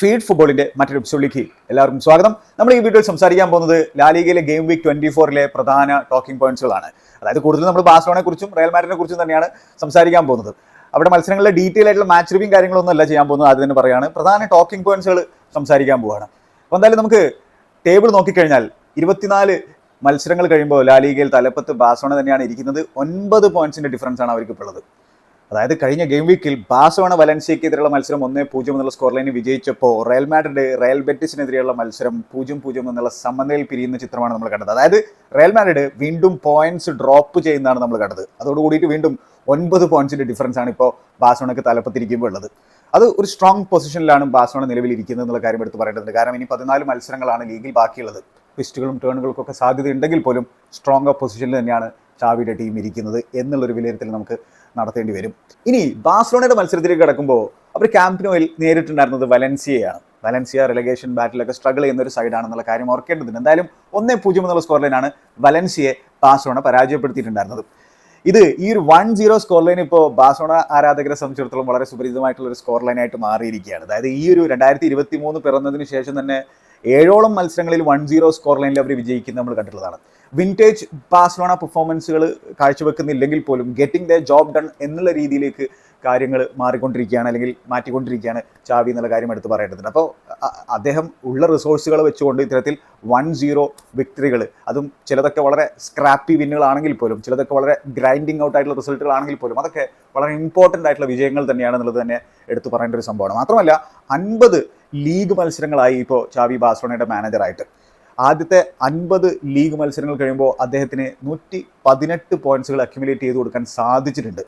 Feed ഫുട്ബോളിന്റെ മറ്റൊരു എപ്പിസോഡിലേക്ക് എല്ലാവർക്കും സ്വാഗതം. നമ്മൾ ഈ വീഡിയോയിൽ സംസാരിക്കാൻ പോകുന്നത് ലാലിഗയിലെ ഗെയിം വീക്ക് ട്വന്റി ഫോറിലെ പ്രധാന ടോക്കിംഗ് പോയിന്റ്സുകളാണ്. അതായത് കൂടുതൽ നമ്മൾ ബാഴ്സലോണയെ കുറിച്ചും റയൽ മാറ്റിനെ കുറിച്ചും തന്നെയാണ് സംസാരിക്കാൻ പോകുന്നത്. അവിടെ മത്സരങ്ങളിലെ ഡീറ്റെയിൽ ആയിട്ടുള്ള മാച്ച് റിവ്യൂ കാര്യങ്ങളൊന്നും അല്ല ചെയ്യാൻ പോകുന്നത്. ആദ്യം തന്നെ പറയാണ് പ്രധാന ടോക്കിംഗ് പോയിന്റ്സുകൾ സംസാരിക്കാൻ പോവുകയാണ് അപ്പോൾ എന്തായാലും നമുക്ക് ടേബിൾ നോക്കിക്കഴിഞ്ഞാൽ ഇരുപത്തിനാല് മത്സരങ്ങൾ കഴിയുമ്പോൾ ലാലിഗയിൽ തലപ്പത്ത് ബാഴ്സലോണ തന്നെയാണ് ഇരിക്കുന്നത്. ഒൻപത് പോയിന്റ്സിന്റെ ഡിഫറൻസ് ആണ് അവർക്ക് ഇപ്പോൾ ഉള്ളത്. അതായത് കഴിഞ്ഞ ഗെയിം വീക്കിൽ ബാസോണ വലൻസിയക്കെതിരെയുള്ള മത്സരം ഒന്നേ പൂജ്യം എന്നുള്ള സ്കോർ ലൈനിൽ വിജയിച്ചപ്പോൾ റയൽ മാഡ്രിഡ് റയൽ ബെറ്റിസിനെതിരെയുള്ള മത്സരം പൂജ്യം പൂജ്യം എന്നുള്ള സമനിലയിൽ പിരിയുന്ന ചിത്രമാണ് നമ്മൾ കണ്ടത്. അതായത് റയൽ മാഡ്രിഡ് വീണ്ടും പോയിന്റ്സ് ഡ്രോപ്പ് ചെയ്യുന്നതാണ് നമ്മൾ കണ്ടത്. അതോടുകൂടിയിട്ട് വീണ്ടും ഒൻപത് പോയിന്റ്സിന്റെ ഡിഫറൻസ് ആണ് ഇപ്പോൾ ബാസോണക്ക് തലപ്പത്തിരിക്കുമ്പോൾ ഉള്ളത്. അത് ഒരു സ്ട്രോങ് പൊസിഷനിലാണ് ബാസോണ നിലവിൽ ഇരിക്കുന്നത് എന്നുള്ള കാര്യം എടുത്ത് പറയേണ്ടതുണ്ട്. കാരണം ഇനി പതിനാല് മത്സരങ്ങളാണ് ലീഗിൽ ബാക്കിയുള്ളത്. ട്വിസ്റ്റുകളും ടേണുകൾക്കൊക്കെ സാധ്യതയുണ്ടെങ്കിൽ പോലും സ്ട്രോങ് പൊസിഷനിൽ തന്നെയാണ് ചാവിയുടെ ടീം ഇരിക്കുന്നത് എന്നുള്ളൊരു വിലയിരുത്തൽ നമുക്ക് നടത്തേണ്ടി വരും. ഇനി ബാഴ്സലോണയുടെ മത്സരത്തിലേക്ക് കിടക്കുമ്പോൾ അവർ ക്യാമ്പിനോയിൽ നേരിട്ടുണ്ടായിരുന്നത് വലൻസിയയാണ് വലൻസിയ റിലഗേഷൻ ബാറ്റിലൊക്കെ സ്ട്രഗിൾ ചെയ്യുന്ന ഒരു സൈഡാണെന്നുള്ള കാര്യം ഓർക്കേണ്ടതുണ്ട്. എന്തായാലും ഒന്നേ പൂജ്യം എന്നുള്ള സ്കോർ ലൈനാണ് വലൻസിയെ ബാഴ്സലോണ പരാജയപ്പെടുത്തിയിട്ടുണ്ടായിരുന്നത്. ഇത് ഈ ഒരു വൺ സീറോ സ്കോർ ലൈൻ ഇപ്പോൾ ബാസോണ ആരാധകരെ സംബന്ധിച്ചിടത്തോളം വളരെ സുപരിചിതമായിട്ടുള്ള ഒരു സ്കോർ ലൈനായിട്ട് മാറിയിരിക്കുകയാണ്. അതായത് ഈ ഒരു രണ്ടായിരത്തി ഇരുപത്തി മൂന്ന് പിറന്നതിന് ശേഷം തന്നെ ഏഴോളം മത്സരങ്ങളിൽ വൺ സീറോ സ്കോർ ലൈനിൽ അവർ വിജയിക്കുന്നത് നമ്മൾ കണ്ടിട്ടുള്ളതാണ്. വിന്റേജ് ബാഴ്സലോണ പെർഫോമൻസുകൾ കാഴ്ചവെക്കുന്നില്ലെങ്കിൽ പോലും ഗെറ്റിംഗ് ദ ജോബ് ഡൺ എന്നുള്ള രീതിയിലേക്ക് കാര്യങ്ങൾ മാറിക്കൊണ്ടിരിക്കുകയാണ് അല്ലെങ്കിൽ മാറ്റിക്കൊണ്ടിരിക്കുകയാണ് ചാവി എന്നുള്ള കാര്യം എടുത്ത് പറയേണ്ടതുണ്ട്. അപ്പോൾ അദ്ദേഹം ഉള്ള റിസോഴ്സുകൾ വെച്ചുകൊണ്ട് ഇത്തരത്തിൽ വൺ സീറോ വിക്ടറികൾ അതും ചിലതൊക്കെ വളരെ സ്ക്രാപ്പി വിന്നുകളാണെങ്കിൽ പോലും ചിലതൊക്കെ വളരെ ഗ്രൈൻഡിങ് ഔട്ട് ആയിട്ടുള്ള റിസൾട്ടുകളാണെങ്കിൽ പോലും അതൊക്കെ വളരെ ഇമ്പോർട്ടന്റ് ആയിട്ടുള്ള വിജയങ്ങൾ തന്നെയാണ് എന്നുള്ളത് തന്നെ എടുത്തു പറയേണ്ട ഒരു സംഭവമാണ്. മാത്രമല്ല അൻപത് ലീഗ് മത്സരങ്ങളായി ഇപ്പോൾ ചാവി ബാഴ്സലോണയുടെ മാനേജറായിട്ട് ആദ്യത്തെ അൻപത് ലീഗ് മത്സരങ്ങൾ കഴിയുമ്പോൾ അദ്ദേഹത്തിന് നൂറ്റി പതിനെട്ട് പോയിന്റ്സുകൾ അക്യുമുലേറ്റ് ചെയ്ത് കൊടുക്കാൻ സാധിച്ചിട്ടുണ്ട്.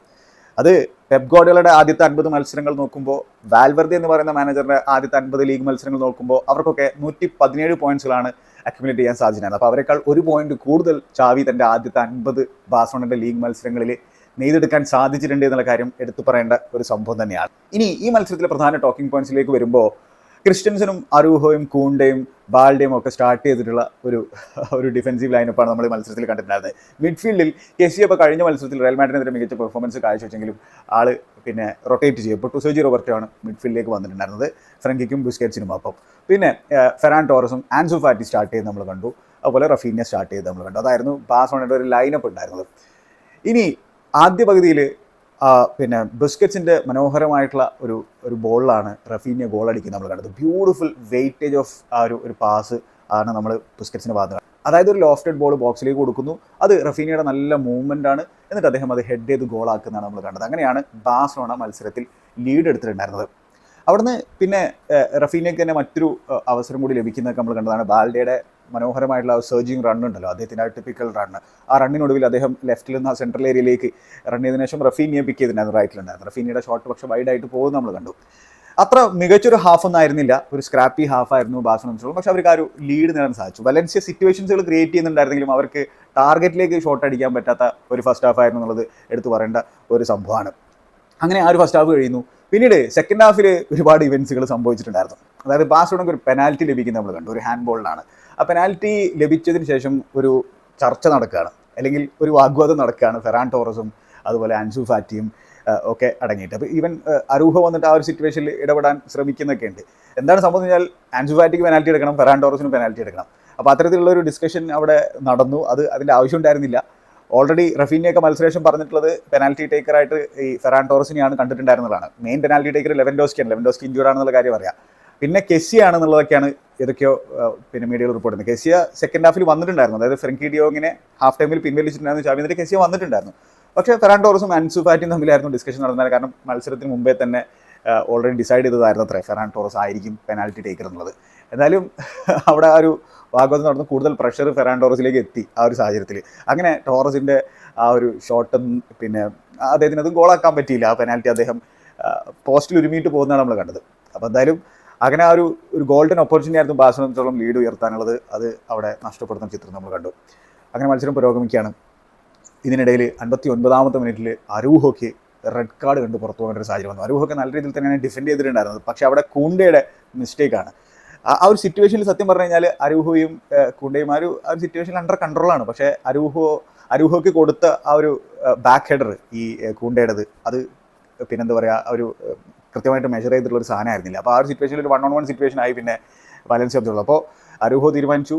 അത് പെപ് ഗോഡയുടെ ആദ്യത്തെ അൻപത് മത്സരങ്ങൾ നോക്കുമ്പോൾ വാൽവർദി എന്ന് പറയുന്ന മാനേജറിന്റെ ആദ്യത്തെ അൻപത് ലീഗ് മത്സരങ്ങൾ നോക്കുമ്പോൾ അവർക്കൊക്കെ നൂറ്റി പതിനേഴ് പോയിന്റ്സുകളാണ് അക്യുമുലേറ്റ് ചെയ്യാൻ സാധിച്ചിരുന്നത്. അപ്പോൾ അവരെക്കാൾ ഒരു പോയിന്റ് കൂടുതൽ ചാവി തന്റെ ആദ്യത്തെ അൻപത് ബാസോണിന്റെ ലീഗ് മത്സരങ്ങളിൽ നെയ്തെടുക്കാൻ സാധിച്ചിട്ടുണ്ട് എന്നുള്ള കാര്യം എടുത്തു പറയേണ്ട ഒരു സംഭവം തന്നെയാണ്. ഇനി ഈ മത്സരത്തിലെ പ്രധാന ടോക്കിംഗ് പോയിന്റ്സിലേക്ക് വരുമ്പോൾ ക്രിസ്ത്യൻസനും അറൂഹോയും കൂണ്ടയും ബാൽഡയും ഒക്കെ സ്റ്റാർട്ട് ചെയ്തിട്ടുള്ള ഒരു ഒരു ഡിഫൻസീവ് ലൈനപ്പാണ് നമ്മൾ ഈ മത്സരത്തിൽ കണ്ടിട്ടുണ്ടായിരുന്നത്. മിഡ്ഫീൽഡിൽ കെസി അപ്പോൾ കഴിഞ്ഞ മത്സരത്തിൽ റയൽ മാഡ്രിനെതിരെ മികച്ച പെർഫോമൻസ് കാഴ്ചവെച്ചെങ്കിലും ആൾ പിന്നെ റൊട്ടേറ്റ് ചെയ്യപ്പെട്ടു സുജി റോബർട്ടോ ആണ് മിഡ്ഫീൽഡിലേക്ക് വന്നിട്ടുണ്ടായിരുന്നത്. ഫ്രങ്കിക്കും ബുസ്കേറ്റ്സിനും അപ്പം പിന്നെ ഫെറാൻ ടോറസും ആൻസു ഫാറ്റി സ്റ്റാർട്ട് ചെയ്ത് നമ്മൾ കണ്ടു. അതുപോലെ റഫീനെ സ്റ്റാർട്ട് ചെയ്ത് നമ്മൾ കണ്ടു. അതായിരുന്നു ബാസോണയുടെ ഒരു ലൈനപ്പ് ഉണ്ടായിരുന്നത്. ഇനി ആദ്യ പകുതിയിൽ പിന്നെ ബിസ്ക്കറ്റ്സിന്റെ മനോഹരമായിട്ടുള്ള ഒരു ഒരു ബോളിലാണ് റഫീനിയ ഗോൾ അടിക്കുന്നത് നമ്മൾ കണ്ടത്. ബ്യൂട്ടിഫുൾ വെയിറ്റേജ് ഓഫ് ആ ഒരു ഒരു പാസ് ആണ് നമ്മൾ ബിസ്ക്കറ്റ്സിന്റെ ഭാഗത്ത് അതായത് ഒരു ലോഫ്റ്റഡ് ബോൾ ബോക്സിലേക്ക് കൊടുക്കുന്നു. അത് റഫീനിയുടെ നല്ല മൂവ്മെന്റ് ആണ്. എന്നിട്ട് അദ്ദേഹം അത് ഹെഡ് ചെയ്ത് ഗോൾ ആക്കുന്നതാണ് നമ്മൾ കണ്ടത്. അങ്ങനെയാണ് ബാഴ്സലോണ മത്സരത്തിൽ ലീഡ് എടുത്തിട്ടുണ്ടായിരുന്നത്. അവിടുന്ന് പിന്നെ റഫീനിയക്ക് തന്നെ മറ്റൊരു അവസരം കൂടി ലഭിക്കുന്നതൊക്കെ നമ്മൾ കണ്ടതാണ്. ബാൽഡയുടെ മനോഹരമായിട്ടുള്ള സെർജിങ് റൺ ഉണ്ടല്ലോ. അദ്ദേഹത്തിന്റെ ടിപ്പിക്കൽ റണ്ണ് ആ റണ്ണിനൊടുവിൽ അദ്ദേഹം ലെഫ്റ്റിൽ നിന്ന് ആ സെൻട്രൽ ഏരിയയിലേക്ക് റൺ ചെയ്തതിനു ശേഷം റഫീനിയെ പിക്ക് ചെയ്തിട്ടുണ്ടായിരുന്നു റൈറ്റിലുണ്ടായിരുന്നു റഫീനിയുടെ ഷോട്ട് പക്ഷേ വൈഡായിട്ട് പോകുന്നത് നമ്മൾ കണ്ടു. അത്ര മികച്ചൊരു ഹാഫ് ഒന്നും ആയിരുന്നില്ല. ഒരു സ്ക്രാപ്പി ഹാഫ് ആയിരുന്നു ബാഴ്സലോണ പക്ഷെ അവർക്ക് ആ ഒരു ലീഡ് നേടാൻ സാധിച്ചു. വലൻസിയ സിറ്റുവേഷൻസുകൾ ക്രിയേറ്റ് ചെയ്യുന്നുണ്ടായിരുന്നെങ്കിലും അവർക്ക് ടാർഗറ്റിലേക്ക് ഷോട്ട് അടിക്കാൻ പറ്റാത്ത ഒരു ഫസ്റ്റ് ഹാഫ് ആയിരുന്നു എന്നുള്ളത് എടുത്തു പറയേണ്ട ഒരു സംഭവമാണ്. അങ്ങനെ ആ ഒരു ഫസ്റ്റ് ഹാഫ് കഴിയുന്നു. പിന്നീട് സെക്കൻഡ് ഹാഫിൽ ഒരുപാട് ഇവൻസുകൾ സംഭവിച്ചിട്ടുണ്ടായിരുന്നു. അതായത് ബാഴ്സലോണക്ക് ഒരു പെനാൽറ്റി ലഭിക്കുന്നത് നമ്മൾ കണ്ടു. ഒരു ഹാൻഡ് ബോളിനാണ് ആ പെനാൽറ്റി ലഭിച്ചതിന് ശേഷം ഒരു ചർച്ച നടക്കുകയാണ്. അല്ലെങ്കിൽ ഒരു വാഗ്വാദം നടക്കുകയാണ് ഫെറാൻ ടോറസും അതുപോലെ അൻസു ഫാറ്റിയും ഒക്കെ അടങ്ങിയിട്ട്. അപ്പോൾ ഈവൻ അരൂഹ വന്നിട്ട് ആ ഒരു സിറ്റുവേഷനിൽ ഇടപെടാൻ ശ്രമിക്കുന്നൊക്കെ ഉണ്ട്. എന്താണ് സംഭവം വെച്ചാൽ ആൻസു ഫാറ്റിക്ക് പെനാൽറ്റി എടുക്കണം ഫെറാൻ ടോറസിന് പെനാൽറ്റി എടുക്കണം. അപ്പോൾ അത്തരത്തിലുള്ള ഒരു ഡിസ്കഷൻ അവിടെ നടന്നു. അത് അതിന്റെ ആവശ്യം ഉണ്ടായിരുന്നില്ല. ഓൾറെഡി റഫീനിയൊക്കെ മത്സരേഷം പറഞ്ഞിട്ടുള്ളത് പെനാൽറ്റി ടേക്കറായിട്ട് ഈ ഫെറാൻ ടോറസിനെയാണ് കണ്ടിട്ടുണ്ടായിരുന്നതാണ്. മെയിൻ പെനാൽറ്റി ടേക്കർ ലെവൻ ഡോസ്കിയാണ് ലെവൻ ലെവൻഡോസ്കി ഇഞ്ചൂർഡ് ആണെന്നുള്ള കാര്യം അറിയാം. പിന്നെ കെസി ആണെന്നുള്ളതൊക്കെയാണ് ഏതൊക്കെയോ പിന്നെ മീഡിയകൾ റിപ്പോർട്ട് ചെയ്യുന്നത്. കെസിയ സെക്കൻഡ് ഹാഫിൽ വന്നിട്ടുണ്ടായിരുന്നു. അതായത് ഫ്രങ്കി ഡിയോങ്ങിനെ ഹാഫ് ടൈമിൽ പിൻവലിച്ചിട്ടുണ്ടായിരുന്നു. ചാവി എന്നിട്ട് കെസിയ വന്നിട്ടുണ്ടായിരുന്നു. പക്ഷേ ഫെറാൻഡോറസും അൻസു ഫാറ്റിയും തമ്മിലായിരുന്നു ഡിസ്കഷൻ നടന്നത്. കാരണം മത്സരത്തിന് മുമ്പേ തന്നെ ഓൾറെഡി ഡിസൈഡ് ചെയ്തതായിരുന്നു അത്രേ. ഫെറാൻ ടോറസ് ആയിരിക്കും പെനാൽറ്റി ടേക്കർ എന്നുള്ളത്. എന്നാലും അവിടെ ആ ഒരു വാഗ്വാദം നടന്ന് കൂടുതൽ പ്രഷർ ഫെറാൻ ടോറസിലേക്ക് എത്തി ആ ഒരു സാഹചര്യത്തിൽ അങ്ങനെ ടോറസിന്റെ ആ ഒരു ഷോട്ടും പിന്നെ അദ്ദേഹത്തിന് അതും ഗോളാക്കാൻ പറ്റിയില്ല. ആ പെനാൽറ്റി അദ്ദേഹം പോസ്റ്റിൽ ഒരുമിയിട്ട് പോകുന്നതാണ് നമ്മൾ കണ്ടത്. അപ്പോൾ എന്തായാലും അങ്ങനെ ആ ഒരു ഒരു ഗോൾഡൻ ഓപ്പർച്യൂണിറ്റി ആയിരുന്നു ബാഴ്സലോണത്തോളം ലീഡ് ഉയർത്താനുള്ളത്. അത് അവിടെ നഷ്ടപ്പെടുന്ന ചിത്രം നമ്മൾ കണ്ടു. അങ്ങനെ മത്സരം പുരോഗമിക്കുകയാണ്. ഇതിനിടയിൽ അൻപത്തി ഒൻപതാമത്തെ മിനിറ്റിൽ അരൂഹോക്ക് റെഡ് കാർഡ് കണ്ട് പുറത്തു പോകേണ്ട ഒരു സാഹചര്യം വന്നു. അരൂഹൊക്കെ നല്ല രീതിയിൽ തന്നെയാണ് ഡിഫെൻഡ് ചെയ്തിട്ടുണ്ടായിരുന്നത് പക്ഷേ അവിടെ കൂണ്ടയുടെ മിസ്റ്റേക്കാണ് ആ ഒരു സിറ്റുവേഷനിൽ സത്യം പറഞ്ഞു കഴിഞ്ഞാൽ അരൂഹയും കൂണ്ടയും ആ ഒരു ആ ഒരു സിറ്റുവേഷനിൽ അണ്ടർ കൺട്രോളാണ് പക്ഷേ അരൂഹോ അരൂഹോക്ക് കൊടുത്ത ആ ഒരു ബാക്ക് ഹെഡർ ഈ കൂണ്ടയുടേത് അത് പിന്നെന്താ പറയുക ഒരു കൃത്യമായിട്ട് മെഷർ ചെയ്തിട്ടുള്ള ഒരു സാധനമായിരുന്നില്ല. അപ്പോൾ ആ ഒരു സിറ്റുവേഷനിൽ ഒരു വൺ ഓൺ വൺ സിറ്റുവേഷൻ ആയി പിന്നെ ബാലൻസ് അബ്ദുള്ള അപ്പോൾ അരൂഹോ തീരുമാനിച്ചു.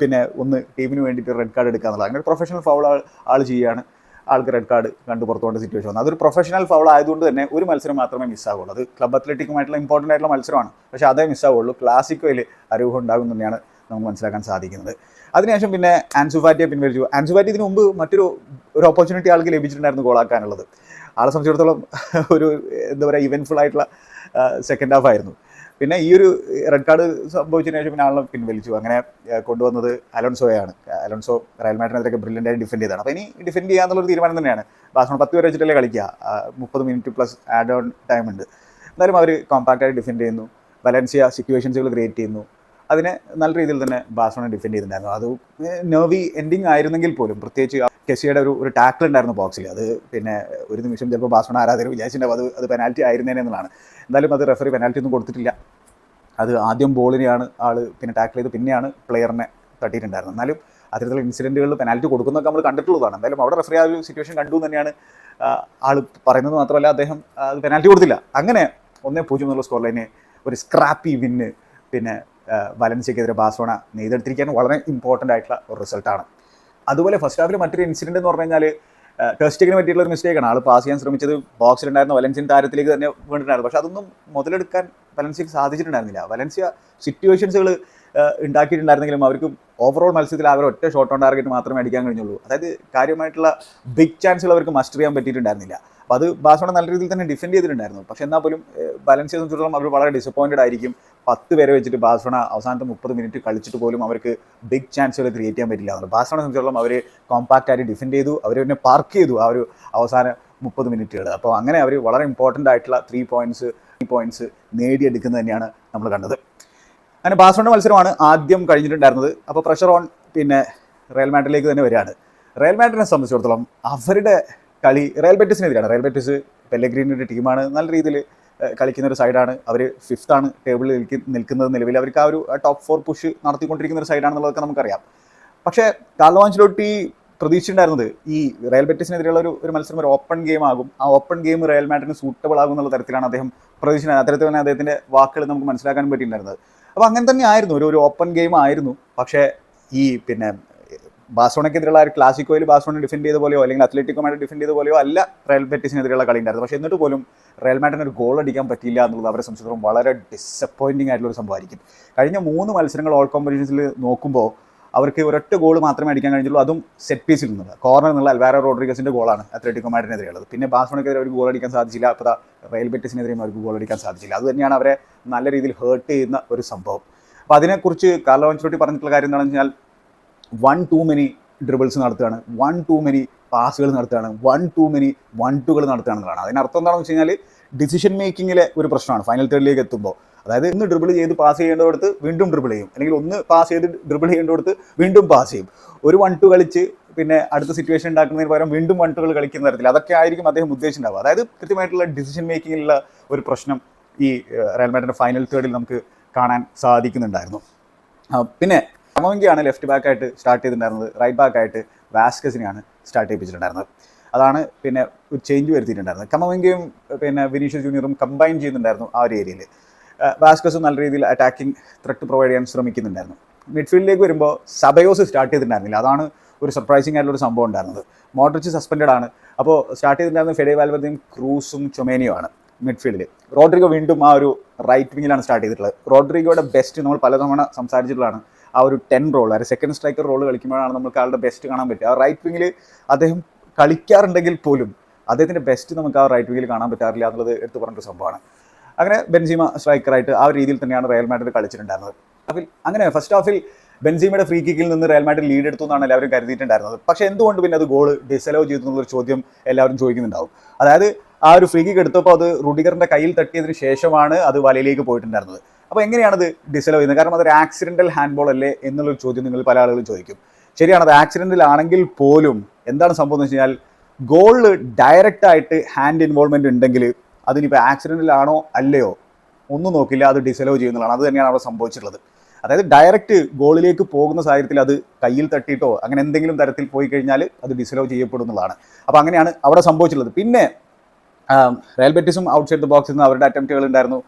പിന്നെ ഒന്ന് ടീമിന് വേണ്ടിയിട്ട് റെഡ് കാർഡ് എടുക്കാന്നുള്ളത് അങ്ങനെ പ്രൊഫഷണൽ ഫൗൾ ആൾ ആൾ ചെയ്യുകയാണ്. ആൾക്ക് റെഡ് കാർഡ് കണ്ടു പുറത്തു പോകേണ്ട സിറ്റുവേഷൻ വന്നു. അതൊരു പ്രൊഫഷണൽ ഫൗൾ ആയതുകൊണ്ട് തന്നെ ഒരു മത്സരം മാത്രമേ മിസ്സാവുള്ളൂ അത് ക്ലബ് അത്ലറ്റിക്കുമായിട്ടുള്ള ഇമ്പോർട്ടന്റ് ആയിട്ടുള്ള മത്സരമാണ്. പക്ഷേ അതേ മിസ്സാവുള്ളൂ ക്ലാസിക്കോയിൽ അരൂഹം ഉണ്ടാകുമെന്ന് തന്നെയാണ് നമുക്ക് മനസ്സിലാക്കാൻ സാധിക്കുന്നത്. അതിനുശേഷം പിന്നെ ആൻസുഫാറ്റിയെ പിൻവലിച്ചു. ആൻസുഫാറ്റി ഇതിനു മുമ്പ് മറ്റൊരു ഒരു ഓപ്പർച്യൂണിറ്റി ആൾക്ക് ലഭിച്ചിട്ടുണ്ടായിരുന്നു ഗോളാക്കാനുള്ളത് ആളെ സംബന്ധിച്ചിടത്തോളം ഒരു എന്താ പറയുക ഇവന്റ്ഫുൾ ആയിട്ടുള്ള സെക്കൻഡ് ഹാഫ് ആയിരുന്നു. പിന്നെ ഈ ഒരു റെഡ് കാർഡ് സംഭവിച്ചതിന് ശേഷം പിന്നെ ആളെ പിൻവലിച്ചു. അങ്ങനെ കൊണ്ടുവന്നത് അലോൺസോയാണ്. അലോൺസോ റയൽ മാഡ്രിഡിനെതിരെ ബ്രില്യന്റ് ആയി ഡിഫെൻഡ് ചെയ്താണ്. അപ്പോൾ ഇനി ഡിഫെൻഡ് ചെയ്യാന്നുള്ളൊരു തീരുമാനം തന്നെയാണ്. ബാസ്മോൺ പത്ത് പേര് വെച്ചിട്ടല്ലേ കളിക്കുക. മുപ്പത് minute plus add on time ഉണ്ട്. എന്നാലും അവർ കോമ്പാക്റ്റായി ഡിഫെൻഡ് ചെയ്യുന്നു. വലൻസിയ സിറ്റുവേഷൻസുകൾ ക്രിയേറ്റ് ചെയ്യുന്നു. അതിനെ നല്ല രീതിയിൽ തന്നെ ബാഴ്സലോണ ഡിഫെൻഡ് ചെയ്തിട്ടുണ്ടായിരുന്നു. അത് നെർവി എൻഡിങ് ആയിരുന്നെങ്കിൽ പോലും പ്രത്യേകിച്ച് കെസിയുടെ ഒരു ഒരു ടാക്കിൾ ഉണ്ടായിരുന്നു ബോക്സിൽ അത് പിന്നെ ഒരു നിമിഷം ചിലപ്പോൾ ബാഴ്സലോണ ആരാധകർ വിചാരിച്ചിട്ടുണ്ടാവും അത് അത് പെനാൽറ്റി ആയിരുന്നേനെ എന്നുള്ളതാണ്. എന്തായാലും അത് റെഫറി പെനാൽറ്റി ഒന്നും കൊടുത്തിട്ടില്ല. അത് ആദ്യം ബോളിനെയാണ് ആൾ പിന്നെ ടാക്കിൾ ചെയ്ത് പിന്നെയാണ് പ്ലെയറിനെ തട്ടിയിട്ടുണ്ടായിരുന്നത്. എന്നാലും അത്തരത്തിലുള്ള ഇൻസിഡന്റുകളിൽ പെനാൽറ്റി കൊടുക്കുന്നതൊക്കെ നമ്മൾ കണ്ടിട്ടുള്ളതാണ്. എന്തായാലും അവിടെ റെഫറി ആ ഒരു സിറ്റുവേഷൻ കണ്ടു തന്നെയാണ് ആൾ പറയുന്നത് മാത്രമല്ല അദ്ദേഹം അത് പെനാൽറ്റി കൊടുത്തില്ല. അങ്ങനെ ഒന്നേ പൂജ്യം എന്നുള്ള സ്കോർ ലൈന് ഒരു സ്ക്രാപ്പി വിന്ന് പിന്നെ വലൻസിയക്കെതിരെ ബാസോണ നെയ്തെടുത്തിരിക്കാൻ വളരെ ഇമ്പോർട്ടന്റ് ആയിട്ടുള്ള ഒരു റിസൾട്ടാണ് അതുപോലെ ഫസ്റ്റ് ഹാഫിൽ മറ്റൊരു ഇൻസിഡന്റ് എന്ന് പറഞ്ഞു കഴിഞ്ഞാൽ ടെസ്റ്റിങ്ങിന് പറ്റിയിട്ടുള്ള ഒരു മിസ്റ്റേക്കാണ് ആൾ പാസ് ചെയ്യാൻ ശ്രമിച്ചത് ബോക്സിലുണ്ടായിരുന്ന വലൻസിയൻ താരത്തിലേക്ക് തന്നെ വീണിട്ടുണ്ടായിരുന്നു. പക്ഷേ അതൊന്നും മുതലെടുക്കാൻ വലൻസിയക്ക് സാധിച്ചിട്ടുണ്ടായിരുന്നില്ല. വലൻസിയ സിറ്റുവേഷൻസുകൾ ഉണ്ടാക്കിയിട്ടുണ്ടായിരുന്നെങ്കിലും അവർക്ക് ഓവറോൾ മത്സരത്തിൽ അവർ ഒറ്റ ഷോട്ട് ഓൺ ടാർഗറ്റ് മാത്രമേ അടിക്കാൻ കഴിഞ്ഞുള്ളൂ. അതായത് കാര്യമായിട്ടുള്ള ബിഗ് ചാൻസുകൾ അവർക്ക് മസ്റ്റർ ചെയ്യാൻ പറ്റിയിട്ടുണ്ടായിരുന്നില്ല. അപ്പോൾ അത് ബാസോണ നല്ല രീതിയിൽ തന്നെ ഡിഫെൻഡ് ചെയ്തിട്ടുണ്ടായിരുന്നു. പക്ഷേ എന്നാൽ പോലും ബാലൻസ് സംബന്ധിച്ചിടത്തോളം അവർ വളരെ ഡിസപ്പോയിന്റഡ് ആയിരിക്കും. പത്ത് പേരെ വെച്ചിട്ട് ബാസോണ അവസാനത്തെ മുപ്പത് മിനിറ്റ് കളിച്ചിട്ട് പോലും അവർക്ക് ബിഗ് ചാൻസുകൾ ക്രിയേറ്റ് ചെയ്യാൻ പറ്റില്ല എന്നുള്ളത്. ബാസോണെ അവർ കോമ്പാക്റ്റ് ആയിട്ട് ഡിഫെൻഡ് ചെയ്തു അവർ പിന്നെ പാർക്ക് ചെയ്തു ആ ഒരു അവസാന മുപ്പത് മിനിറ്റുകൾ അപ്പോൾ അങ്ങനെ അവർ വളരെ ഇമ്പോർട്ടന്റ് ആയിട്ടുള്ള ത്രീ പോയിന്റ്സ് ത്രീ പോയിന്റ്സ് നേടിയെടുക്കുന്നത് തന്നെയാണ് നമ്മൾ കണ്ടത്. അങ്ങനെ ബാസോണിന്റെ മത്സരമാണ് ആദ്യം കഴിഞ്ഞിട്ടുണ്ടായിരുന്നത്. അപ്പോൾ പ്രഷർ ഓൺ പിന്നെ റയൽ മാറ്റിലേക്ക് തന്നെ വരികയാണ്. റയൽ മാറ്റിനെ സംബന്ധിച്ചിടത്തോളം അവരുടെ കളി റയൽ ബെറ്റിസിനെതിരാണ് റയൽ ബെറ്റിസ് പെല്ലഗ്രീനിന്റെ ടീമാണ്. നല്ല രീതിയിൽ കളിക്കുന്ന ഒരു സൈഡാണ് അവർ ആണ് ടേബിളിൽ നിൽക്കി നിൽക്കുന്നത് നിലവിൽ. അവർക്ക് ആ ഒരു ടോപ്പ് ഫോർ പുഷ് നടത്തിക്കൊണ്ടിരിക്കുന്ന ഒരു സൈഡാണെന്നുള്ളതൊക്കെ നമുക്കറിയാം. പക്ഷേ കാർലോ ആഞ്ചലോട്ടി പ്രതീക്ഷിച്ചിട്ടുണ്ടായിരുന്നത് ഈ റയൽ ബെറ്റിസിനെതിരെയുള്ള ഒരു ഒരു മത്സരം ഒരു ഓപ്പൺ ഗെയിം ആകും. ആ ഓപ്പൺ ഗെയിം റയൽ മാഡ്രിഡിന് സൂട്ടബിൾ ആകും എന്നുള്ള തരത്തിലാണ് അദ്ദേഹം പ്രതീക്ഷിച്ചത്. അത്തരത്തിൽ തന്നെ അദ്ദേഹത്തിന്റെ വാക്കുകൾ നമുക്ക് മനസ്സിലാക്കാൻ പറ്റിയിട്ടുണ്ടായിരുന്നത്. അപ്പോൾ അങ്ങനെ തന്നെ ആയിരുന്നു. ഒരു ഒരു ഓപ്പൺ ഗെയിം ആയിരുന്നു. പക്ഷേ ഈ പിന്നെ ബാസോണയ്ക്കെതിരെയുള്ള ഒരു ക്ലാസിക്കോയിൽ ബാസോണ ഡിഫെൻഡ് ചെയ്ത പോലെയോ അല്ലെങ്കിൽ അത്ലറ്റിക്കോമായിട്ട് ഡിഫെൻഡ് ചെയ്ത പോലെയോ അല്ല റയൽ ബെറ്റിസിനെതിരെയുള്ള കളി ഉണ്ടായിരുന്നു പക്ഷേ എന്നിട്ട് പോലും റയൽ മാഡിന് ഒരു ഗോൾ അടിക്കാൻ പറ്റില്ല എന്നുള്ളത് അവരെ സംബന്ധിച്ചിടത്തോളം വളരെ ഡിസപ്പോയിന്റിംഗ് ആയിട്ടുള്ള ഒരു സംഭവമായിരിക്കും. കഴിഞ്ഞ മൂന്ന് മത്സരങ്ങൾ ഓൾ കോമ്പറ്റീഷൻസിൽ നോക്കുമ്പോൾ അവർക്ക് ഒരൊറ്റ ഗോൾ മാത്രമേ അടിക്കാൻ കഴിഞ്ഞുള്ളൂ. അതും സെറ്റ് പീസിൽ നിന്നുള്ള കോർണർ എന്നുള്ള അൽവാരോ റോഡ്രിഗസിന്റെ ഗോളാണ് അത്ലറ്റിക്കോ മാഡിനെതിരെയുള്ളത് പിന്നെ ബാസോണക്കെതിരെ അവർക്ക് ഗോൾ അടിക്കാൻ സാധിച്ചില്ല. അപ്പോൾ റയൽ ബെറ്റിസിനെതിരെയും അവർക്ക് ഗോൾ അടിക്കാൻ സാധിച്ചില്ല. അത് തന്നെയാണ് അവരെ നല്ല രീതിയിൽ ഹേർട്ട് ചെയ്യുന്ന ഒരു സംഭവം. അപ്പോൾ അതിനെക്കുറിച്ച് കാർലോ അഞ്ചോട്ടി പറഞ്ഞിട്ടുള്ള കാര്യം എന്താണെന്ന് വെച്ചാൽ വൺ ടു മെനി ഡ്രിബിൾസ് നടത്തുകയാണ് വൺ ടു മെനി പാസുകൾ നടത്തുകയാണ് വൺ ടു മെനി വൺ ടുകൾ നടത്തുകയാണെന്നുള്ളതാണ്. അതിനർത്ഥം എന്താണെന്ന് വെച്ച് കഴിഞ്ഞാൽ ഡിസിഷൻ മേക്കിങ്ങിലെ ഒരു പ്രശ്നമാണ്. ഫൈനൽ തേർഡിലേക്ക് എത്തുമ്പോൾ. അതായത് ഒന്ന് ഡ്രിബിൾ ചെയ്ത് പാസ് ചെയ്യേണ്ടടുത്ത് വീണ്ടും ഡ്രിബിൾ ചെയ്യും. അല്ലെങ്കിൽ ഒന്ന് പാസ് ചെയ്ത് ഡ്രിബിൾ ചെയ്യേണ്ടടുത്ത് വീണ്ടും പാസ് ചെയ്യും. ഒരു വൺ ടു കളിച്ച് പിന്നെ അടുത്ത സിറ്റുവേഷൻ ഉണ്ടാക്കുന്നതിന് പകരം വീണ്ടും വൺ ടുകൾ കളിക്കുന്ന തരത്തിൽ അതൊക്കെ ആയിരിക്കും അദ്ദേഹം ഉദ്ദേശിച്ചിട്ടുണ്ടാവുക. അതായത് കൃത്യമായിട്ടുള്ള ഡിസിഷൻ മേക്കിങ്ങിലുള്ള ഒരു പ്രശ്നം ഈ റയൽ ഫൈനൽ തേർഡിൽ നമുക്ക് കാണാൻ സാധിക്കുന്നുണ്ടായിരുന്നു. പിന്നെ കമവങ്കിയാണ് ലെഫ്റ്റ് ബാക്ക് ആയിട്ട് സ്റ്റാർട്ട് ചെയ്തിട്ടുണ്ടായിരുന്നത്. റൈറ്റ് ബാക്ക് ആയിട്ട് വാസ്കസിനെയാണ് സ്റ്റാർട്ട് ചെയ്യിപ്പിച്ചിട്ടുണ്ടായിരുന്നത്. അതാണ് പിന്നെ ഒരു ചേഞ്ച് വരുത്തിയിട്ടുണ്ടായിരുന്നത്. കമവങ്കിയും പിന്നെ വിനീഷ്യസ് ജൂനിയറും കമ്പൈൻ ചെയ്യുന്നുണ്ടായിരുന്നു ആ ഒരു ഏരിയയിൽ വാസ്കസും നല്ല രീതിയിൽ അറ്റാക്കിംഗ് ത്രെട്ട് പ്രൊവൈഡ് ചെയ്യാൻ ശ്രമിക്കുന്നുണ്ടായിരുന്നു. മിഡ്ഫീൽഡിലേക്ക് വരുമ്പോൾ സബയോസ് സ്റ്റാർട്ട് ചെയ്തിട്ടുണ്ടായിരുന്നില്ല. അതാണ് ഒരു സർപ്രൈസിംഗ് ആയിട്ടുള്ള ഒരു സംഭവം ഉണ്ടായിരുന്നത്. മോഡ്രിച്ച് സസ്പെൻഡഡ് ആണ്. അപ്പോൾ സ്റ്റാർട്ട് ചെയ്തിട്ടുണ്ടായിരുന്നത് ഫെഡേ വാൽവർദയും ക്രൂസും ചൊമേനിയോ ആണ് മിഡ്ഫീൽഡിൽ റോഡ്രിഗോ വീണ്ടും ആ ഒരു റൈറ്റ് വിങ്ങിലാണ് സ്റ്റാർട്ട് ചെയ്തിട്ടുള്ളത്. റോഡ്രിഗോയുടെ ബെസ്റ്റ് നമ്മൾ പലതവണ സംസാരിച്ചിട്ടുള്ളതാണ്. ആ ഒരു ടെൻ റോൾ അതായത് സെക്കൻഡ് സ്ട്രൈക്കർ റോൾ കളിക്കുമ്പോഴാണ് നമുക്ക് ആളുടെ ബെസ്റ്റ് കാണാൻ പറ്റുക. ആ റൈറ്റ് വിങ്ങിൽ അദ്ദേഹം കളിക്കാറുണ്ടെങ്കിൽ പോലും അദ്ദേഹത്തിന്റെ ബെസ്റ്റ് നമുക്ക് ആ റൈറ്റ് വിങ്ങിൽ കാണാൻ പറ്റാറില്ല എന്നുള്ളത് എടുത്തു പറഞ്ഞൊരു സംഭവമാണ്. അങ്ങനെ ബെൻസീമ സ്ട്രൈക്കറായിട്ട് ആ രീതിയിൽ തന്നെയാണ് റയൽ മാഡ്രിഡ് കളിച്ചിട്ടുണ്ടായിരുന്നത്. അപ്പോൾ അങ്ങനെ ഫസ്റ്റ് ഹാഫിൽ ബെൻസീമയുടെ ഫ്രീ കിക്കിൽ നിന്ന് റയൽ മാഡ്രിഡ് ലീഡ് എടുത്തു എന്നാണ് എല്ലാവരും കരുതിയിട്ടുണ്ടായിരുന്നത്. പക്ഷേ എന്തുകൊണ്ട് പിന്നെ അത് ഗോൾ ഡിസലോ ചെയ്തു എന്നുള്ളൊരു ചോദ്യം എല്ലാവരും ചോദിക്കുന്നുണ്ടാവും. അതായത് ആ ഒരു ഫ്രീ കിക്ക് എടുത്തപ്പോൾ അത് റുഡിഗറിന്റെ കയ്യിൽ തട്ടിയതിന് ശേഷമാണ് അത് വലയിലേക്ക് പോയിട്ടുണ്ടായിരുന്നത്. അപ്പോൾ എങ്ങനെയാണത് ഡിസലോ ചെയ്യുന്നത്? കാരണം അതൊരു ആക്സിഡന്റൽ ഹാൻഡ് ബോൾ അല്ലേ എന്നുള്ളൊരു ചോദ്യം നിങ്ങൾ പല ആളുകളും ചോദിക്കും. ശരിയാണ് അത് ആക്സിഡന്റൽ ആണെങ്കിൽ പോലും എന്താണ് സംഭവം എന്ന് വെച്ച് കഴിഞ്ഞാൽ ഗോളിൽ ഡയറക്റ്റ് ആയിട്ട് ഹാൻഡ് ഇൻവോൾവ്മെന്റ് ഉണ്ടെങ്കിൽ അതിനിപ്പോൾ ആക്സിഡന്റിലാണോ അല്ലയോ ഒന്നും നോക്കില്ല അത് ഡിസലോ ചെയ്യുന്നതാണ് അത് തന്നെയാണ് അവിടെ സംഭവിച്ചിട്ടുള്ളത്. അതായത് ഡയറക്റ്റ് ഗോളിലേക്ക് പോകുന്ന സാഹചര്യത്തിൽ അത് കയ്യിൽ തട്ടിയിട്ടോ അങ്ങനെ എന്തെങ്കിലും തരത്തിൽ പോയി കഴിഞ്ഞാൽ അത് ഡിസലോ ചെയ്യപ്പെടുന്നതാണ് അപ്പോൾ അങ്ങനെയാണ് അവിടെ സംഭവിച്ചിട്ടുള്ളത്. പിന്നെ റയൽ ബെറ്റിസും ഔട്ട്സൈഡ് ദ ബോക്സിൽ നിന്ന് അവരുടെ അറ്റംപ്റ്റുകൾ ഉണ്ടായിരുന്നു.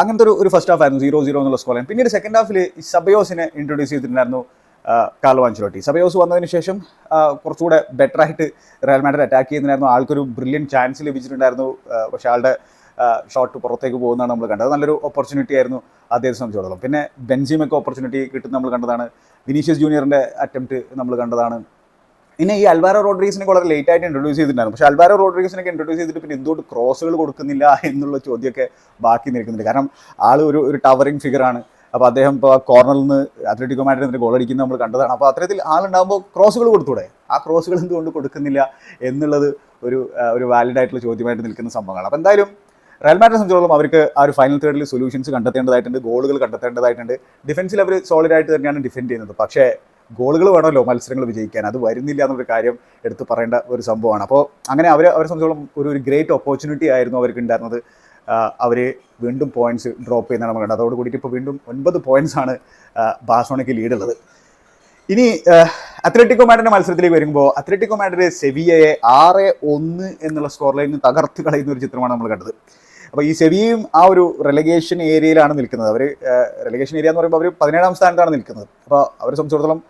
അങ്ങനത്തെ ഒരു ഒരു ഫസ്റ്റ് ഹാഫ് ആയിരുന്നു സീറോ സീറോ എന്നുള്ള സ്കോർ പിന്നീട് സെക്കൻഡ് ഹാഫിൽ സബയോസിനെ ഇൻട്രൊഡ്യൂസ് ചെയ്തിട്ടുണ്ടായിരുന്നു കാർലോ ആഞ്ചലോട്ടി സബയോസ് വന്നതിന് ശേഷം കുറച്ചുകൂടെ ബെറ്റർ ആയിട്ട് റയൽ മാഡ്രിഡ് അറ്റാക്ക് ചെയ്യുന്നതിനായിരുന്നു ആൾക്കൊരു ബ്രില്യൻ ചാൻസ് ലഭിച്ചിട്ടുണ്ടായിരുന്നു പക്ഷേ ആളുടെ ഷോട്ട് പുറത്തേക്ക് പോകുന്നതാണ് നമ്മൾ കണ്ടത്. നല്ലൊരു ഓപ്പർച്യൂണിറ്റി ആയിരുന്നു അദ്ദേഹത്തെ സംബന്ധിച്ചിടത്തോളം. പിന്നെ ബെൻസിമൊക്കെ ഓപ്പർച്യൂണിറ്റി കിട്ടുന്ന നമ്മൾ കണ്ടതാണ്. വിനീഷ്യസ് ജൂനിയറിന്റെ അറ്റംപ്റ്റ് നമ്മൾ കണ്ടതാണ്. പിന്നെ ഈ അൽവാരോ റോഡ്രീസിനെ വളരെ ലേറ്റ് ആയിട്ട് ഇൻട്രൊഡ്യൂസ് ചെയ്തിട്ടുണ്ടായിരുന്നു. പക്ഷേ അൽവാരോ റോഡ്രീസിനൊക്കെ ഇൻട്രൊഡ്യൂസ് ചെയ്തിട്ട് പിന്നെ എന്തുകൊണ്ട് ക്രോസുകൾ കൊടുക്കുന്നില്ല എന്നുള്ള ചോദ്യമൊക്കെ ബാക്കി നിൽക്കുന്നുണ്ട്. കാരണം ആൾ ഒരു ഒരു ടവറിങ് ഫിഗറാണ് അപ്പോൾ അദ്ദേഹം ഇപ്പോൾ കോർണറിൽ നിന്ന് അത്ലറ്റിക്കോ മാഡ്രിഡിന് ഗോൾ അടിക്കുന്നത് നമ്മൾ കണ്ടതാണ്. അപ്പോൾ അത്തരത്തിൽ ആളുണ്ടാകുമ്പോൾ ക്രോസുകൾ കൊടുത്തൂടെ? ആ ക്രോസുകൾ എന്തുകൊണ്ട് കൊടുക്കുന്നില്ല എന്നുള്ളത് ഒരു ഒരു വാലിഡ് ആയിട്ടുള്ള ചോദ്യമായിട്ട് നിൽക്കുന്ന സംഭവങ്ങളാണ്. അപ്പോൾ എന്തായാലും റയൽ മാറ്റിനെ സംബന്ധിച്ചോളം അവർക്ക് ആ ഒരു ഫൈനൽ തേർഡിൽ സൊല്യൂഷൻസ് കണ്ടെത്തേണ്ടതായിട്ടുണ്ട് ഗോളുകൾ കണ്ടെത്തേണ്ടതായിട്ടുണ്ട്. ഡിഫൻസിൽ അവർ സോളിഡായിട്ട് തന്നെയാണ് ഡിഫെൻഡ് ചെയ്യുന്നത്. പക്ഷേ ഗോളുകൾ വേണമല്ലോ മത്സരങ്ങൾ വിജയിക്കാൻ. അത് വരുന്നില്ല എന്നൊരു കാര്യം എടുത്ത് പറയേണ്ട ഒരു സംഭവമാണ്. അപ്പോൾ അങ്ങനെ അവർ അവരെ സംബന്ധിച്ചോളം ഒരു ഒരു ഗ്രേറ്റ് ഓപ്പർച്യൂണിറ്റി ആയിരുന്നു അവർക്ക് ഉണ്ടായിരുന്നത്. അവർ വീണ്ടും പോയിന്റ്സ് ഡ്രോപ്പ് ചെയ്യുന്നതാണ് നമ്മൾ കണ്ടത്. അതോട് കൂടിയിട്ട് ഇപ്പോൾ വീണ്ടും ഒൻപത് പോയിന്റ്സ് ആണ് ബാഴ്സോണയ്ക്ക് ലീഡുള്ളത് ഇനി അത്ലറ്റിക്കോ മാഡിന്റെ മത്സരത്തിലേക്ക് വരുമ്പോൾ അത്ലറ്റിക്കോ മാഡിന്റെ സെവിയയെ ആറ് ഒന്ന് എന്നുള്ള സ്കോർ ലൈനിൽ തകർത്ത് കളയുന്ന ഒരു ചിത്രമാണ് നമ്മൾ കണ്ടത്. അപ്പോൾ ഈ സെവിയും ആ ഒരു റെലഗേഷൻ ഏരിയയിലാണ് നിൽക്കുന്നത്. അവർ റെലഗേഷൻ ഏരിയ എന്ന് പറയുമ്പോൾ അവർ പതിനേഴാം സ്ഥാനത്താണ് നിൽക്കുന്നത്. അപ്പോൾ അവരെ സംബന്ധിച്ചിടത്തോളം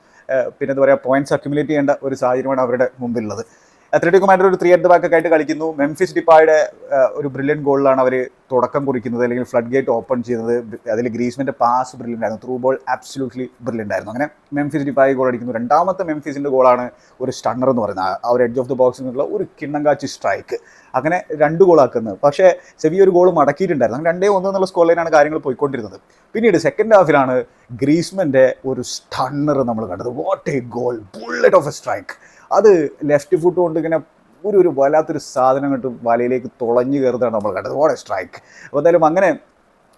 പിന്നെ എന്താ പറയുക പോയിന്റ്സ് അക്യുമുലേറ്റ് ചെയ്യേണ്ട ഒരു സാഹചര്യമാണ് അവരുടെ മുമ്പിലുള്ളത്. അത്ലറ്റിക്കോ മാഡ്രിഡ് ഒരു ത്രീ അറ്റ് ബാക്ക് ആയിട്ട് കളിക്കുന്നു. മെംഫിസ് ഡിപ്പായുടെ ഒരു ബ്രില്യൻ ഗോളിലാണ് അവർ തുടക്കം കുറിക്കുന്നത്. അല്ലെങ്കിൽ ഫ്ലഡ് ഗേറ്റ് ഓപ്പൺ ചെയ്യുന്നത് അതിൽ ഗ്രീസ്മെന്റെ പാസ് ബ്രില്യന്റ് ആയിരുന്നു. ത്രൂ ബോൾ ആബ്സല്യൂട്ട്ലി ബ്രില്യന്റ് ആയിരുന്നു. അങ്ങനെ മെംഫിസ് ഡിപ്പായി ഗോൾ അടിക്കുന്നു. രണ്ടാമത്തെ മെംഫിസിന്റെ ഗോളാണ് ഒരു സ്റ്റണ്ണർ എന്ന് പറയുന്നത്. ആ- ഒരു എഡ്ജ് ഓഫ് ദ ബോക്സിൽ നിന്നുള്ള ഒരു കിണ്ണങ്കാച്ചി സ്ട്രൈക്ക് അങ്ങനെ രണ്ട് ഗോളാക്കുന്നത് പക്ഷേ സെവി ഒരു ഗോൾ മടക്കിയിട്ടുണ്ടായിരുന്നു. അങ്ങനെ രണ്ടേ ഒന്ന് എന്നുള്ള സ്കോർ ലൈനാണ് കാര്യങ്ങൾ പോയിക്കൊണ്ടിരുന്നത്. പിന്നീട് സെക്കൻഡ് ഹാഫിലാണ് ഗ്രീസ്മെന്റെ ഒരു സ്റ്റണ്ണർ നമ്മൾ കണ്ടത്. What a goal bullet of a strike അത് ലെഫ്റ്റ് ഫുട്ട് കൊണ്ട് ഇങ്ങനെ ഒരു ഒരു വല്ലാത്തൊരു സാധനം കണ്ട് വലയിലേക്ക് തുളഞ്ഞു കയറുന്നതാണ് നമ്മൾ കണ്ടത്. ഓടെ സ്ട്രൈക്ക് അപ്പോൾ എന്തായാലും അങ്ങനെ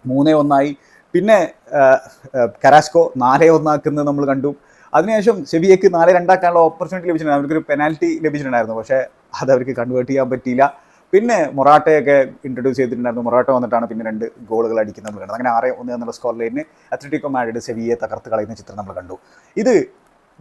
മൂന്നേ ഒന്നായി. പിന്നെ കരാസ്കോ നാലേ ഒന്നാക്കുന്നത് നമ്മൾ കണ്ടു. അതിനുശേഷം ചെവിയേക്ക് നാല് രണ്ടാക്കാനുള്ള ഓപ്പർച്യൂണിറ്റി ലഭിച്ചിട്ടുണ്ടായിരുന്നു അവർക്കൊരു പെനാൽറ്റി ലഭിച്ചിട്ടുണ്ടായിരുന്നു. പക്ഷേ അത് അവർക്ക് കൺവേർട്ട് ചെയ്യാൻ പറ്റിയില്ല. പിന്നെ മൊറാട്ടയൊക്കെ ഇൻട്രൊഡ്യൂസ് ചെയ്തിട്ടുണ്ടായിരുന്നു. മൊറാട്ട വന്നിട്ടാണ് പിന്നെ രണ്ട് ഗോളുകൾ അടിക്കുന്നത് നമ്മൾ കണ്ടത്. അങ്ങനെ ആറ് ഒന്ന് എന്നുള്ള സ്കോർ ലൈനിന് അത്ലറ്റിക്കോ മാഡ്രിഡ് സെവിയെ തകർത്ത് കളയുന്ന ചിത്രം നമ്മൾ കണ്ടു. ഇത്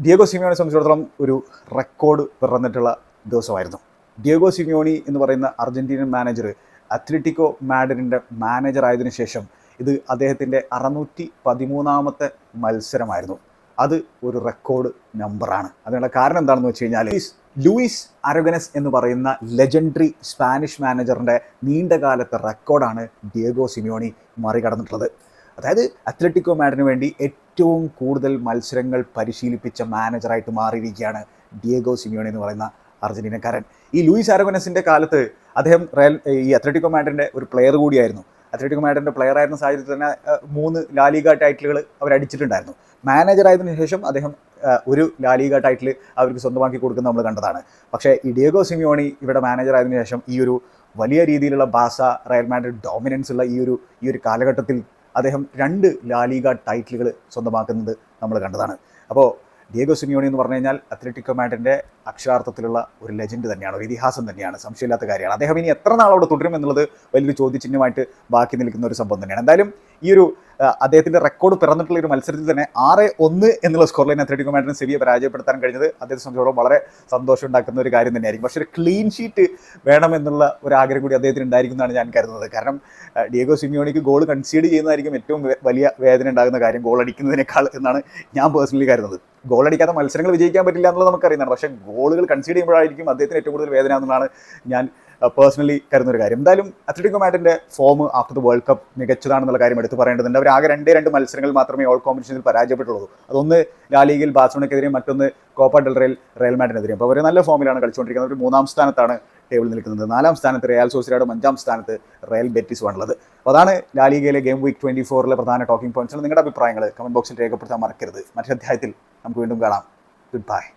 ഡിയോഗോ സിമിയോണിയെ സംബന്ധിച്ചിടത്തോളം ഒരു റെക്കോർഡ് പിറന്നിട്ടുള്ള ദിവസമായിരുന്നു. ഡിയോഗോ സിമിയോണി എന്ന് പറയുന്ന അർജന്റീനൻ മാനേജർ അത്ലറ്റിക്കോ മാഡറിന്റെ മാനേജർ ആയതിനു ശേഷം ഇത് അദ്ദേഹത്തിന്റെ അറുന്നൂറ്റി പതിമൂന്നാമത്തെ മത്സരമായിരുന്നു. അത് ഒരു റെക്കോർഡ് നമ്പറാണ് അതിനുള്ള കാരണം എന്താണെന്ന് വെച്ച് കഴിഞ്ഞാൽ ലൂയിസ്- അരഗനസ് എന്ന് പറയുന്ന ലെജൻഡറി സ്പാനിഷ് മാനേജറിന്റെ നീണ്ടകാലത്തെ റെക്കോർഡാണ് ഡിയോഗോ സിമിയോണി മറികടന്നിട്ടുള്ളത്. അതായത് അത്ലറ്റിക്കോ മാഡിന് വേണ്ടി ഏറ്റവും കൂടുതൽ മത്സരങ്ങൾ പരിശീലിപ്പിച്ച മാനേജറായിട്ട് മാറിയിരിക്കുകയാണ് ഡിയേഗോ സിമിയോണി എന്ന് പറയുന്ന അർജന്റീനക്കാരൻ. ഈ ലൂയിസ് ആരോഗനസിന്റെ കാലത്ത് അദ്ദേഹം റയൽ ഈ അത്ലറ്റിക്കോ മാഡിന്റെ ഒരു പ്ലെയർ കൂടിയായിരുന്നു. അത്ലറ്റിക്കോ മാഡിന്റെ പ്ലെയർ ആയിരുന്ന സാഹചര്യത്തിൽ തന്നെ മൂന്ന് ലാലിഗ ടൈറ്റിലുകൾ അവർ അടിച്ചിട്ടുണ്ടായിരുന്നു. മാനേജർ ആയതിനു ശേഷം അദ്ദേഹം ഒരു ലാലിഗ ടൈറ്റിൽ അവർക്ക് സ്വന്തമാക്കി കൊടുക്കുന്നത് നമ്മൾ കണ്ടതാണ്. പക്ഷേ ഈ ഡിയേഗോ സിമിയോണി ഇവിടെ മാനേജർ ആയതിനു ശേഷം ഈ ഒരു വലിയ രീതിയിലുള്ള ബാസ റയൽ മാഡ്രിഡ് ഡോമിനൻസ് ഉള്ള ഈ ഒരു ഈ ഒരു കാലഘട്ടത്തിൽ അദ്ദേഹം രണ്ട് ലാലിഗ ടൈറ്റിലുകൾ സ്വന്തമാക്കുന്നത് നമ്മൾ കണ്ടതാണ്. അപ്പോൾ ഡിയേഗോ സിമിയോണി എന്ന് പറഞ്ഞു കഴിഞ്ഞാൽ അത്ലറ്റിക്കോ മാഡിന്റെ അക്ഷരാർത്ഥത്തിലുള്ള ഒരു ലെജൻഡ് തന്നെയാണ് ഒരു ഇതിഹാസം തന്നെയാണ് സംശയമില്ലാത്ത കാര്യമാണ്. അദ്ദേഹം ഇനി എത്ര നാൾ അവിടെ തുടരും എന്നുള്ളത് വലിയൊരു ചോദ്യചിഹ്നമായിട്ട് ബാക്കി നിൽക്കുന്ന ഒരു സംഭവം തന്നെയാണ്. എന്തായാലും ഈ ഒരു അദ്ദേഹത്തിന്റെ റെക്കോർഡ് പിറന്നിട്ടുള്ള ഒരു മത്സരത്തിൽ തന്നെ ആറ് ഒന്ന് എന്നുള്ള സ്കോർ ലൈൻ അത്ലറ്റിക് മാഡിനെ സെവിയെ പരാജയപ്പെടുത്താൻ കഴിഞ്ഞത് അദ്ദേഹത്തെ സംബന്ധിച്ചോളം വളരെ സന്തോഷം ഉണ്ടാക്കുന്ന ഒരു കാര്യം തന്നെയായിരിക്കും. പക്ഷേ ഒരു ക്ലീൻ ഷീറ്റ് വേണമെന്നുള്ള ഒരു ആഗ്രഹം കൂടി അദ്ദേഹത്തിന് ഉണ്ടായിരിക്കുന്നതാണ് ഞാൻ കരുതുന്നത്. കാരണം ഡിയേഗോ സിമിയോണിക്ക് ഗോൾ കൺസീഡ് ചെയ്യുന്നതായിരിക്കും ഏറ്റവും വലിയ വേദന ഉണ്ടാകുന്ന കാര്യം ഗോൾ അടിക്കുന്നതിനേക്കാൾ എന്നാണ് ഞാൻ പേഴ്സണലി കരുതുന്നത്. ഗോൾ അടിക്കാത്ത മത്സരങ്ങൾ വിജയിക്കാൻ പറ്റില്ല എന്നുള്ളത് നമുക്കറിയുന്നതാണ്. പക്ഷേ ഗോളുകൾ കൺസീഡ് ചെയ്യുമ്പോഴായിരിക്കും അദ്ദേഹത്തിന് ഏറ്റവും കൂടുതൽ വേദന എന്നുള്ളതാണ് ഞാൻ പേഴ്സണലി കരുതുന്ന ഒരു കാര്യം. എന്തായാലും Atletico മാഡിന്റെ form after the world cup മികച്ചതാണെന്നുള്ള കാര്യം എടുത്തു പറയേണ്ടതുണ്ട്. അവർ ആകെ രണ്ടേ രണ്ട് മത്സരങ്ങൾ മാത്രമേ ഓൾ കോമ്പറ്റീഷനിൽ പരാജയപ്പെട്ടുള്ളൂ. അതൊന്ന് ലാ ലീഗിൽ ബാഴ്സലോണയ്ക്കെതിരെയും മറ്റൊന്ന് കോപ്പ ഡെൽറയിൽ റയൽ മാഡിനെതിരെയും അപ്പോൾ അവർ നല്ല ഫോമിലാണ് കളിച്ചുകൊണ്ടിരിക്കുന്നത്. അവർ മൂന്നാം സ്ഥാനത്താണ് ടേബിൾ നിൽക്കുന്നത്. നാലാം സ്ഥാനത്ത് റയൽ സോസിയാഡും അഞ്ചാം സ്ഥാനത്ത് റയൽ ബെറ്റിസ് ആണുള്ളത്. അപ്പോൾ അതാണ് ലാലിഗയിലെ ഗെയിം വീക്ക് ട്വന്റി ഫോറിലെ പ്രധാന ടോക്കിംഗ് പോയിന്റ്സ് നിങ്ങളുടെ അഭിപ്രായങ്ങൾ കമന്റ് ബോക്സിൽ രേഖപ്പെടുത്താൻ മറക്കരുത്. മറ്റൊരു അധ്യായത്തിൽ നമുക്ക് വീണ്ടും കാണാം. Good bye